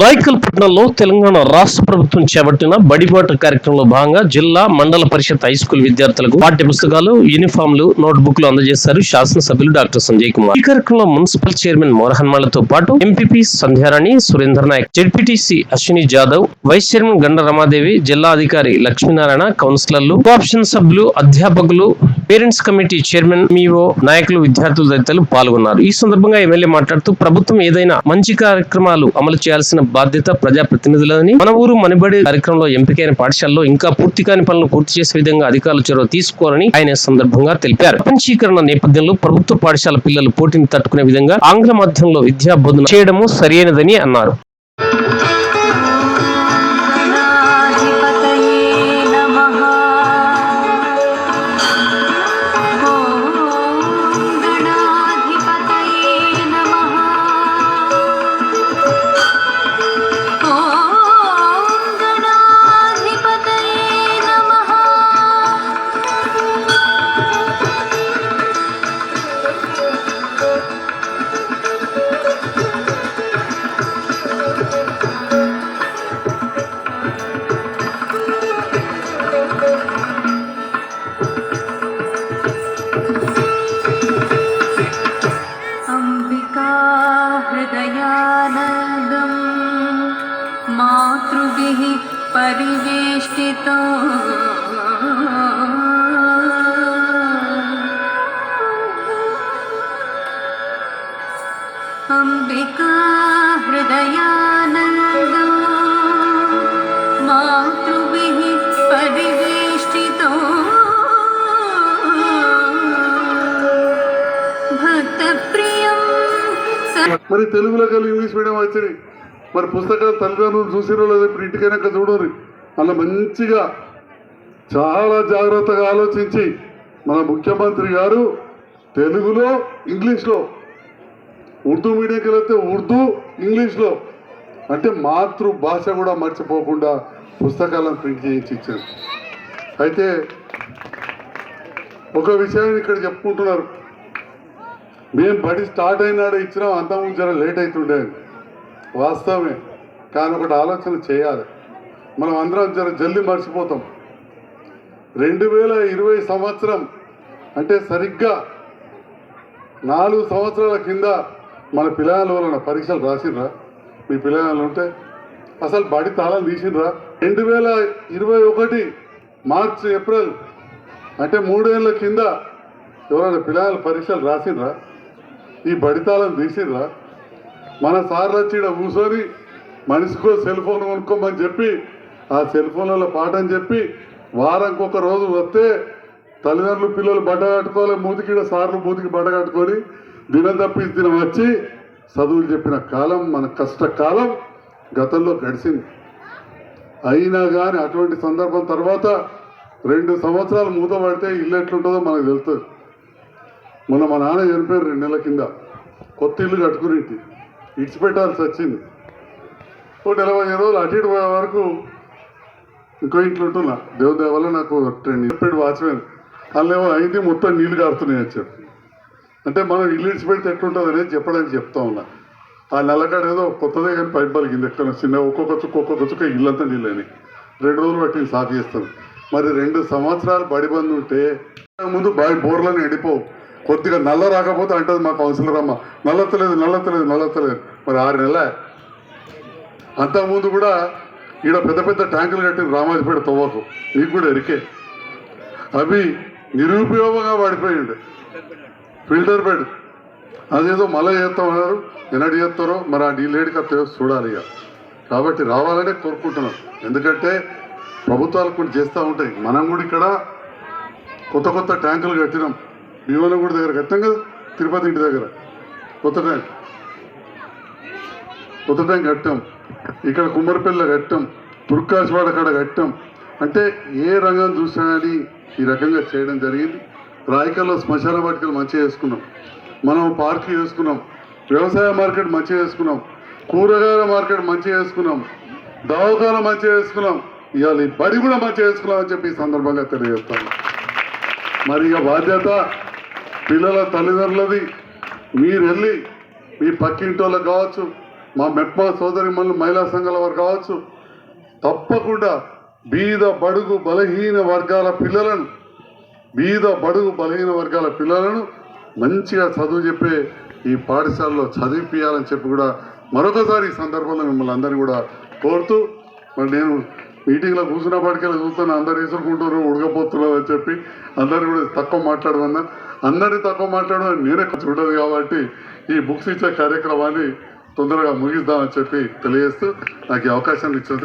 రాయకల్పట్నంలో తెలంగాణ రాష్ట్ర ప్రభుత్వం చేపట్టిన బడిబాట కార్యక్రమంలో భాగంగా జిల్లా మండల పరిషత్ హై స్కూల్ విద్యార్థులకు పాఠ్య పుస్తకాలు యూనిఫామ్లు నోట్బుక్లు అందజేశారు శాసనసభ్యులు డాక్టర్ సంజయ్ కుమార్. ఈ కార్యక్రమంలో మున్సిపల్ చైర్మన్ మోహన్ మాలతో పాటు MPP Sandhyarani Surender Naik ZPTC Ashwini Jadhav vice chairman Ganda Ramadevi జిల్లా అధికారి లక్ష్మీనారాయణ కౌన్సిలర్లు కోఆప్షన్ సభ్యులు అధ్యాపకులు పేరెంట్స్ కమిటీ చైర్మన్ మీఓ నాయకులు విద్యార్థులు తదితరులు పాల్గొన్నారు. ఈ సందర్భంగా ఎమ్మెల్యే మాట్లాడుతూ ప్రభుత్వం ఏదైనా మంచి కార్యక్రమాలు అమలు చేయాల్సిన బాధ్యత ప్రజాప్రతినిధులని మన ఊరు మనబడి కార్యక్రమంలో ఎంపికైన పాఠశాలలో ఇంకా పూర్తి కాని పనులు పూర్తి చేసే విధంగా అధికారులు చొరవ తీసుకోవాలని ఆయన సందర్భంగా తెలిపారు. ప్రపంచీకరణ నేపథ్యంలో ప్రభుత్వ పాఠశాల పిల్లలు పోటీని తట్టుకునే విధంగా ఆంగ్ల మాధ్యమంలో విద్యా బోధన చేయడము సరైనదని అన్నారు. మరి తెలుగులో కలిగి ఇంగ్లీష్ మీడియం వచ్చినాయి మరి పుస్తకాలు తల్లిదండ్రులు చూసిన వాళ్ళు ఇప్పుడు ఇంటికైనా చూడరు. అలా మంచిగా చాలా జాగ్రత్తగా ఆలోచించి మన ముఖ్యమంత్రి గారు తెలుగులో ఇంగ్లీష్లో ఉర్దూ మీడియంకి వెళ్తే ఉర్దూ ఇంగ్లీష్లో అంటే మాతృభాష కూడా మర్చిపోకుండా పుస్తకాలను ప్రింట్ చేయించి ఇచ్చారు. అయితే ఒక విషయాన్ని ఇక్కడ చెప్పుకుంటున్నారు. మేము బడి స్టార్ట్ అయినాడే ఇచ్చినాం అంతకుముందు జర లేట్ అవుతుండే వాస్తవమే. కానీ ఒకటి ఆలోచన చేయాలి. మనం అందరం జర జల్దీ మర్చిపోతాం. రెండు వేల ఇరవై సంవత్సరం అంటే సరిగ్గా నాలుగు సంవత్సరాల కింద మన పిల్లల వలన పరీక్షలు రాసిండ్రా? మీ పిల్లలు ఉంటే అసలు బడి తాళం తీసిండ్రా? రెండు వేల ఇరవై ఒకటి మార్చ్ ఏప్రిల్ అంటే మూడేళ్ళ కింద ఎవరైనా పిల్లల పరీక్షలు రాసిండ్రా? ఈ బడితాలను తీసిండ్రా? మన సార్లు వచ్చి కూర్చొని మనిషికో సెల్ ఫోన్ కొనుక్కోమని చెప్పి ఆ సెల్ ఫోన్లలో పాఠం చెప్పి వారంకొక రోజు వస్తే తల్లిదండ్రులు పిల్లలు బట్ట కట్టుకోవాలి మూతికి సార్లు మూతికి బట్ట కట్టుకొని దినం తప్పించి దినం వచ్చి చదువులు చెప్పిన కాలం మన కష్టకాలం గతంలో గడిచింది. అయినా కానీ అటువంటి సందర్భం తర్వాత రెండు సంవత్సరాలు మూత పడితే ఇల్లు ఎట్లుంటుందో మనకు తెలుస్తుంది. మొన్న మా నాన్న చనిపోయారు రెండు నెలల కింద. కొత్త ఇల్లు కట్టుకుని ఇడిచిపెట్టాల్సి వచ్చింది. ఓ నలభై ఐదు రోజులు అటు ఇటు పోయే వరకు ఇంకో ఇంట్లో ఉంటున్నా. దేవుని వల్ల నాకు రెండు చెప్పాడు వాచ్మెన్ అందులో అయింది మొత్తం నీళ్ళు కారుతున్నాయి వచ్చాడు అంటే మనం ఇల్లు ఇచ్చిపెడితే ఎట్లుంటుంది అనేది చెప్పడానికి చెప్తా ఉన్నా. ఆ నల్లకాడ ఏదో కొత్తదే కానీ పైప్ బలిగింది ఎక్కడ చిన్న ఒక్కొక్క చుక్క ఒక్కొక్క చుక్క ఇల్లంతా నీళ్ళని. రెండు రోజులు పట్టింది సాఫ్ చేస్తాను. మరి రెండు సంవత్సరాలు బడి బంద్ ఉంటే ముందు బావి బోర్లను ఎండిపోవు. కొద్దిగా నల్ల రాకపోతే అంటది మా కౌన్సిలర్ అమ్మ. నల్లతలేదు నల్లతలేదు నల్లతలేదు మరి ఆరు నెల అంతకుముందు కూడా ఈడ పెద్ద పెద్ద ట్యాంకులు కట్టిన రామాజపేట తవ్వకు. నీకు కూడా ఎరికే. అవి నిరుపయోగంగా పడిపోయిండు ఫిల్టర్ బెడ్. అదేదో మళ్ళీ చేస్తామన్నారు. ఎన్నటి చేస్తారో మరి ఆ నీళ్ళు ఏడికి చూడాలి ఇక. కాబట్టి రావాలనే కోరుకుంటున్నాం. ఎందుకంటే ప్రభుత్వాలు కొన్ని చేస్తూ ఉంటాయి. మనం కూడా ఇక్కడ కొత్త కొత్త ట్యాంకులు కట్టినాం. భీమనగూడ దగ్గర కట్టాం కదా? తిరుపతి ఇంటి దగ్గర. కొత్త ట్యాంక్. కొత్త ట్యాంక్ కట్టాం ఇక్కడ కుమ్మరిపల్లె కట్టాం తుర్కాశ్వాడ కాడ కట్టాం అంటే ఏ రంగం చూసినా కానీ ఈ రకంగా చేయడం జరిగింది. రాయకల్లో శ్మశాన వాటికలు మంచిగా చేసుకున్నాం. మనం పార్క్ చేసుకున్నాం. వ్యవసాయ మార్కెట్ మంచిగా చేసుకున్నాం. కూరగాయల మార్కెట్ మంచిగా చేసుకున్నాం. దవాఖాన మంచిగా చేసుకున్నాం. ఇవాళ ఈ బడి కూడా మంచిగా చేసుకున్నాం అని చెప్పి ఈ సందర్భంగా తెలియజేస్తాను. మరి ఇక బాధ్యత పిల్లల తల్లిదండ్రులది. మీరు వెళ్ళి మీ పక్కింటి వాళ్ళకి కావచ్చు మా మెప్ప సోదరి మహిళా సంఘాల వారు కావచ్చు తప్పకుండా బీద బడుగు బలహీన వర్గాల పిల్లలను బీద బడుగు బలహీన వర్గాల పిల్లలను మంచిగా చదువు చెప్పే ఈ పాఠశాలలో చదివిపియాలని చెప్పి కూడా మరొకసారి ఈ సందర్భంలో మిమ్మల్ని అందరినీ కూడా కోరుతూ మరి నేను మీటింగ్లో కూర్చున్నప్పటికెళ్ళి చూస్తాను అందరు ఇసురుకుంటారు ఉడకపోతున్నారు అని చెప్పి అందరిని కూడా తక్కువ మాట్లాడమన్నా అందరినీ తక్కువ మాట్లాడమని నేనే చూడదు కాబట్టి ఈ బుక్స్ ఇచ్చే కార్యక్రమాన్ని తొందరగా ముగిద్దామని చెప్పి తెలియజేస్తూ నాకు ఈ అవకాశాన్ని ఇచ్చినందుకు